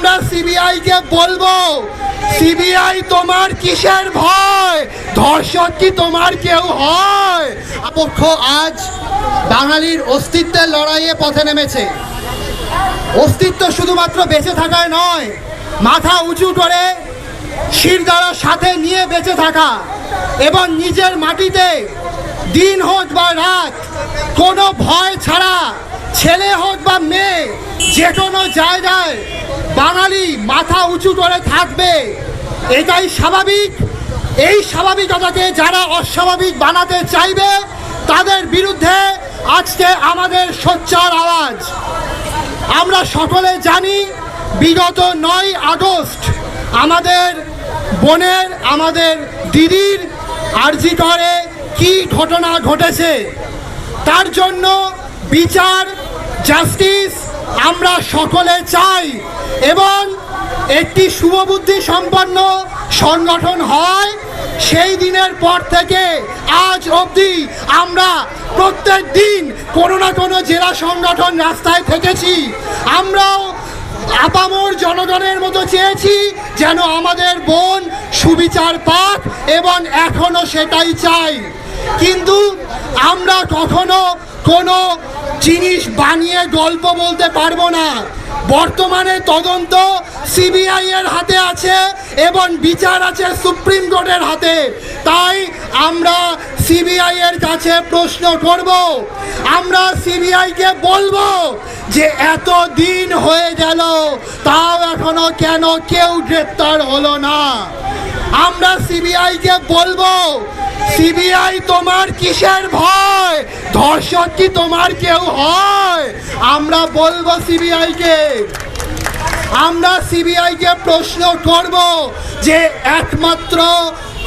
আমরা সিবিআই কে বলব সিবিআই তোমার কিসের ভয়? ধর্ষক কি তোমার কেউ হয়? পক্ষ আজ বাঙালির অস্তিত্বের লড়াইয়ে পথে নেমেছে। অস্তিত্ব শুধুমাত্র বেঁচে থাকায় নয়, মাথা উঁচু করে শিরদাঁড়া সাথে নিয়ে বেঁচে থাকা এবং নিজের মাটিতে দিন হোক বা রাত, কোনো ভয় ছাড়া ছেলে হোক বা মেয়ে, যে কোনো জায়গায় বাঙালি মাথা উঁচু করে থাকবে। এটাই স্বাভাবিক। এই স্বাভাবিকতাকে যারা অস্বাভাবিক বানাতে চাইবে, তাদের বিরুদ্ধে আজকে আমাদের সোচ্চার আওয়াজ। আমরা সকলে জানি, বিগত নয় আগস্ট আমাদের বোনের, আমাদের দিদির আর্জি করে কি ঘটনা ঘটেছে। তার জন্য বিচার, জাস্টিস আমরা সকলে চাই এবং একটি শুভবুদ্ধি সম্পন্ন সংগঠন হয়, সেই দিনের পর থেকে আজ অবধি আমরা প্রত্যেক দিন কোনো না কোনো জেলা সংগঠন রাস্তায় থেকেছি। আমরাও আপামর জনগণের মতো চেয়েছি যেন আমাদের বোন সুবিচার পাক এবং এখনও সেটাই চাই। কিন্তু আমরা কখনো কোনো জিনিস বানিয়ে গল্প বলতে পারব না। বর্তমানে তদন্ত সিবিআই এর হাতে আছে এবং বিচার আছে সুপ্রিম কোর্টের হাতে। তাই আমরা সিবিআই এর কাছে প্রশ্ন করব। আমরা সিবিআই কে বলব যে এত দিন হয়ে গেল, তাও এখনও কেন কেউ গ্রেপ্তার হলো না? আমরা সিবিআই কে বলব সিবিআই তোমার কিসের ভয়? ধর্ষক কি তোমার কেউ হয়? আমরা বলব সিবিআই কে আমরা সিবিআই কে প্রশ্ন করব যে একমাত্র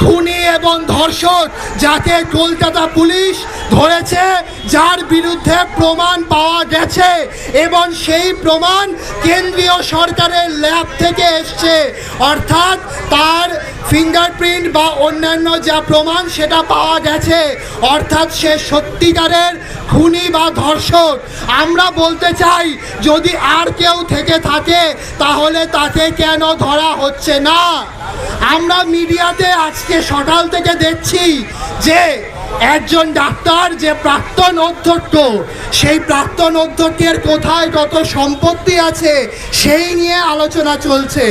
খুনি এবং ধর্ষক যাকে কলকাতা পুলিশ ধরেছে, যার বিরুদ্ধে প্রমাণ পাওয়া গেছে এবং সেই প্রমাণ কেন্দ্রীয় সরকারের ল্যাব থেকে এসছে। অর্থাৎ তার ফিঙ্গারপ্রিন্ট বা অন্যান্য যা প্রমাণ সেটা পাওয়া গেছে, অর্থাৎ সে সত্যিকারের খুনি বা ধর্ষক। আমরা বলতে চাই, যদি আর কেউ থেকে থাকে, তাহলে তাকে কেন ধরা হচ্ছে না? আমরা মিডিয়াতে আজকে সকাল থেকে দেখছি যে, একজন ডাক্তার যে প্রাক্তন অধ্যক্ষ, সেই প্রাক্তন অধ্যক্ষের কোথায় কত সম্পত্তি আছে, সেই নিয়ে আলোচনা চলছে।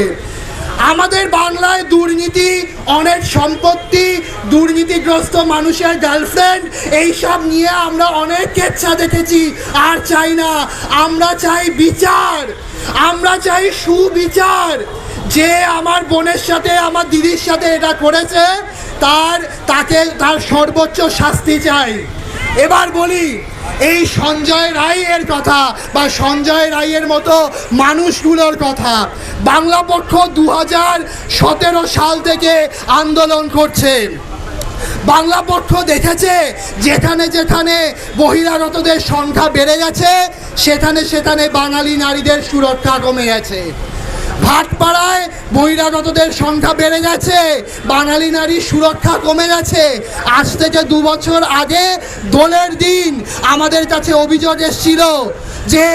আমাদের বাংলায় দুর্নীতি, অনেক সম্পত্তি, দুর্নীতিগ্রস্ত মানুষের গার্লফ্রেন্ড এইসব নিয়ে আমরা অনেক কেচ্ছা দেখেছি। আর চাই না, আমরা চাই বিচার, আমরা চাই সুবিচার। যে আমার বোনের সাথে, আমার দিদির সাথে এটা করেছে, তার, তাকে তার সর্বোচ্চ শাস্তি চাই। এবার বলি এই সঞ্জয় রায়ের কথা বা সঞ্জয় রায়ের মতো মানুষগুলোর কথা। বাংলা পক্ষ দু হাজার সতেরো সাল থেকে আন্দোলন করছে। বাংলা পক্ষ দেখেছে, যেখানে যেখানে বহিরাগতদের সংখ্যা বেড়ে গেছে, সেখানে সেখানে বাঙালি নারীদের সুরক্ষা কমে গেছে। ভাটপাড়ায় বহিরাগতদের সংখ্যা বেড়ে গেছে, বাঙালি নারীর সুরক্ষা কমে গেছে। আজ থেকে দু বছর আগে দোলের দিন আমাদের কাছে অভিযোগ এসেছিল যে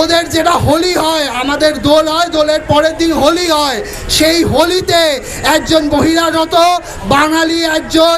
ওদের যেটা হোলি হয়, আমাদের দোল হয়, দোলের পরের দিন হোলি হয়। সেই হোলিতে একজন বহিরাগত বাঙালি একজন